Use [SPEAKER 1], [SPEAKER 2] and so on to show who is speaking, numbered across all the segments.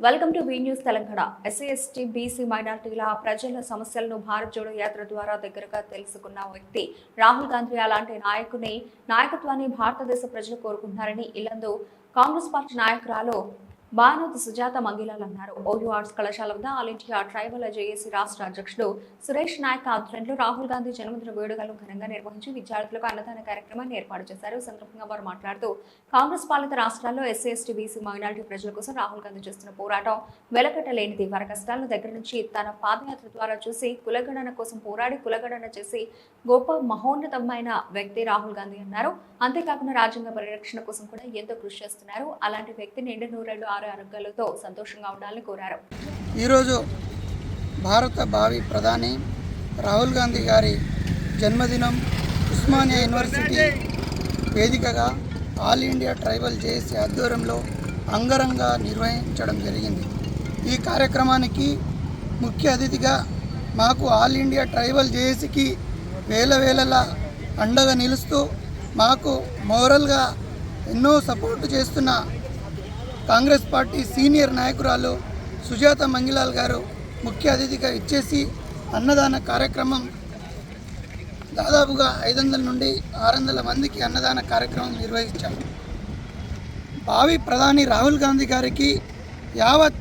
[SPEAKER 1] Welcome to B news Telangana. SC ST BC మైనార్టీల ప్రజల సమస్యలను భారత్ జోడో యాత్ర ద్వారా దగ్గరగా తెలుసుకున్న వ్యక్తి రాహుల్ గాంధీ అలాంటి నాయకుని నాయకత్వాన్ని భారతదేశ ప్రజలు కోరుకుంటున్నారని ఇల్లందు కాంగ్రెస్ పార్టీ నాయకురాలు భానుత్ సుజాత మంగిలాల్ అన్నారు. ఓయూ ఆర్ట్స్ కళాశాల వద్ద ఆల్ ఇండియా ట్రైబల్ జేఏసీ రాష్ట్ర అధ్యక్షుడు సురేష్ నాయక్ ఆధ్వర్యంలో రాహుల్ గాంధీ జన్మదిన వేడుకలను ఘనంగా నిర్వహించి విద్యార్థులకు అన్నదాన కార్యక్రమాన్ని ఏర్పాటు చేశారు. ఈ సందర్భంగా వారు మాట్లాడుతూ కాంగ్రెస్ పాలిత రాష్ట్రాల్లో ఎస్సీ ఎస్టీ బీసీ మైనారిటీ ప్రజల కోసం రాహుల్ గాంధీ చేస్తున్న పోరాటం వెలకట్టలేనిది. వారి కష్టాలను దగ్గర నుంచి తన పాదయాత్ర ద్వారా చూసి కులగణన కోసం పోరాడి కులగణన చేసి గొప్ప మహోన్నతమైన వ్యక్తి రాహుల్ గాంధీ అన్నారు. అంతేకాకుండా రాజ్యాంగ పరిరక్షణ కోసం కూడా ఎంతో కృషి చేస్తున్నారు. అలాంటి వ్యక్తి నిండు నూరేళ్ళు ఆరోగ్యాలతో సంతోషంగా ఉండాలని కోరారు.
[SPEAKER 2] ఈరోజు భారత భావి ప్రధాని రాహుల్ గాంధీ గారి జన్మదినం ఉస్మానియా యూనివర్సిటీ వేదికగా all India tribal J A C ఆధ్వర్యంలో అంగరంగ నిర్వహించడం జరిగింది. ఈ కార్యక్రమానికి ముఖ్య అతిథిగా మాకు ఆల్ ఇండియా ట్రైబల్ జేఏసీకి వేల వేలలా అండగా నిలుస్తూ మాకు మోరల్గా ఎన్నో సపోర్ట్ చేస్తున్న కాంగ్రెస్ పార్టీ సీనియర్ నాయకురాలు సుజాత మంగిలాల్ గారు ముఖ్య అతిథిగా ఇచ్చేసి అన్నదాన కార్యక్రమం దాదాపుగా ఐదు వందల నుండి ఆరు వందల మందికి అన్నదాన కార్యక్రమం నిర్వహించాం భావి ప్రధాని రాహుల్ గాంధీ గారికి యావత్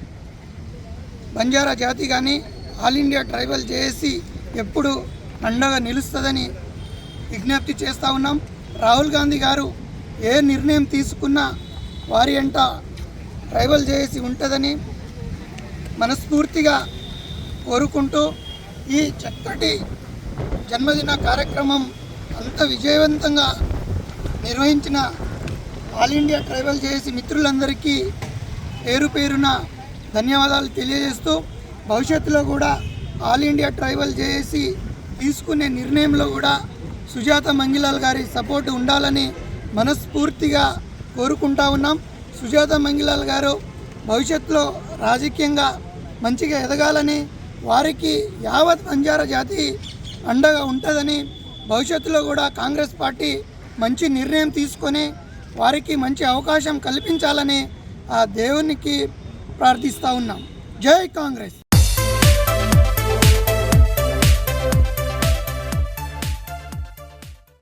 [SPEAKER 2] బంజారా జాతి కానీ ఆల్ ఇండియా ట్రైబల్ జేఏసీ ఎప్పుడు అండగా నిలుస్తుందని విజ్ఞప్తి చేస్తూ ఉన్నాం. రాహుల్ గాంధీ గారు ఏ నిర్ణయం తీసుకున్నా వారి అంట ట్రైబల్ జేఏసీ ఉంటుందని మనస్ఫూర్తిగా కోరుకుంటూ ఈ చక్కటి జన్మదిన కార్యక్రమం అంత విజయవంతంగా నిర్వహించిన ఆల్ ఇండియా ట్రైబల్ జేఏసీ మిత్రులందరికీ పేరు పేరున ధన్యవాదాలు తెలియజేస్తూ భవిష్యత్తులో కూడా ఆల్ ఇండియా ట్రైబల్ జేఏసీ తీసుకునే నిర్ణయంలో కూడా సుజాత మంగిలాల్ గారి సపోర్ట్ ఉండాలని మనస్ఫూర్తిగా కోరుకుంటా ఉన్నాం. సుజాత మంగిలాల్ గారు భవిష్యత్తులో రాజకీయంగా మంచిగా ఎదగాలని వారికి యావత్ బంజారా జాతి అండగా ఉంటుందని భవిష్యత్తులో కూడా కాంగ్రెస్ పార్టీ మంచి నిర్ణయం తీసుకొని వారికి మంచి అవకాశం కల్పించాలని ఆ దేవునికి ప్రార్థిస్తూ ఉన్నాం. జై కాంగ్రెస్!